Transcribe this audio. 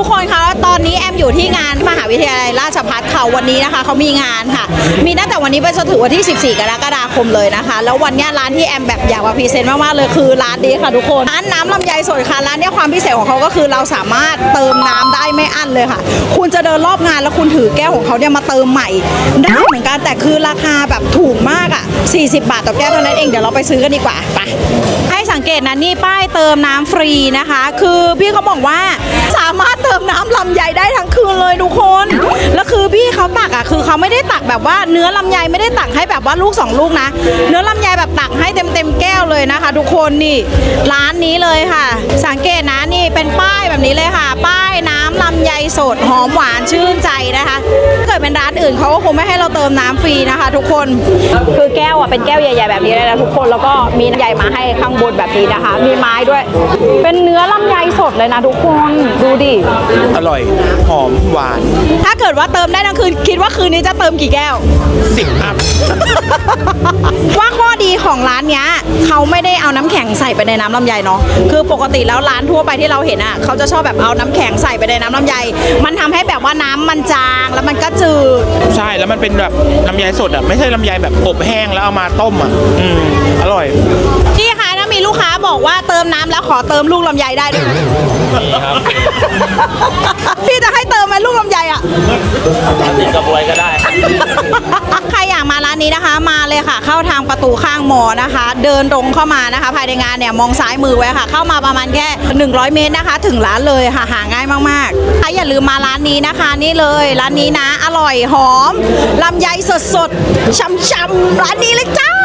ุกคนคะตอนนี้แอมอยู่ที่งานมหาวิทยาลัยราชภัฏเขาวันนี้นะคะเขามีงานค่ะ มีตั้งแต่วันนี้ไปจนถึงวันที่ 14 กรกฎาคมเลยนะคะ แล้ววันนี้ร้านที่แอมแบบอยากมาพรีเซนต์มากๆเลยคือร้านนี้ค่ะทุกคนร้านน้ำลำไยสดค่ะร้านนี้ความพิเศษของเขาก็คือเราสามารถเติมน้ำได้ไม่อั้นเลยค่ะ คุณจะเดินรอบงานแล้วคุณถือแก้วของเขาเนี่ยมาเติมใหม่ได้เหมือนกันแต่คือราคาแบบถูกมากอะ 40 บาทต่อแก้วเท่านั้นเองเดี๋ยวเราไปซื้อกันดีกว่าไปให้สังเกตนะนี่ป้ายเติมน้ำฟรีนะคะ คือพี่เขาบอกว่า เขาตักอะคือเขาไม่ได้ตักแบบว่าเนื้อลำไยไม่ได้ตักให้แบบว่าลูกสองลูกนะ เนื้อลำไยแบบตักให้เต็มเต็มแก้วเลยนะคะ ทุกคนนี่ร้านนี้เลยค่ะ สังเกตนะนี่เป็นป้ายแบบนี้เลยค่ะ ป้ายน้ำลำไยสดหอมหวานชื่นใจนะคะ ดเป็นร้านอื่นเขาก็คงไม่ให้เราเติมน้ำฟรีนะคะ ทุกคนคือแก้วอะเป็นแก้วใหญ่ๆแบบนี้เลยนะทุกคนแล้วก็มีน้ำใหญ่มาให้ข้างบนแบบนี้นะคะ มีไม้ด้วย เป็นเนื้อลำไยสดเลยนะทุกคนดูดิอร่อยหอมหวาน ถ้าเกิดว่าเติมได้ทั้งคืนคิดว่าคืนนี้จะเติมกี่แก้วสิบอัพว่าข้อดีของร้านเนี้ยเขาไม่ได้เอาน้ำแข็งใส่ไปในน้ำลำไยเนาะคือปกติแล้วร้านทั่วไปที่เราเห็นอะเขาจะชอบแบบเอาน้ำแข็งใส่ไปในน้ำลำไย มันทำให้แบบว่าน้ำมันจาง แล้วมันเป็นแบบลำไยสดอะไม่ใช่ลำไยแบบอบแห้งแล้วเอามาต้มอะอืมอร่อยพี่คะถ้ามีลูกค้าบอกว่าเติมน้ำแล้วขอเติมลูกลำไยได้ด้วยไหมพี่จะให้เติมไหมลูกลำไย เลยค่ะ เข้าทางประตูข้างมอนะคะ เดินตรงเข้ามานะคะ ภายในงานเนี่ยมองซ้ายมือไว้ค่ะ เข้ามาประมาณแค่ 100 เมตรนะคะ ถึงร้านเลยค่ะหาง่ายมากๆใครอย่าลืมมาร้านนี้นะคะ นี่เลยร้านนี้นะ อร่อยหอมลำไยสดๆช่ำๆร้านนี้เลยจ้า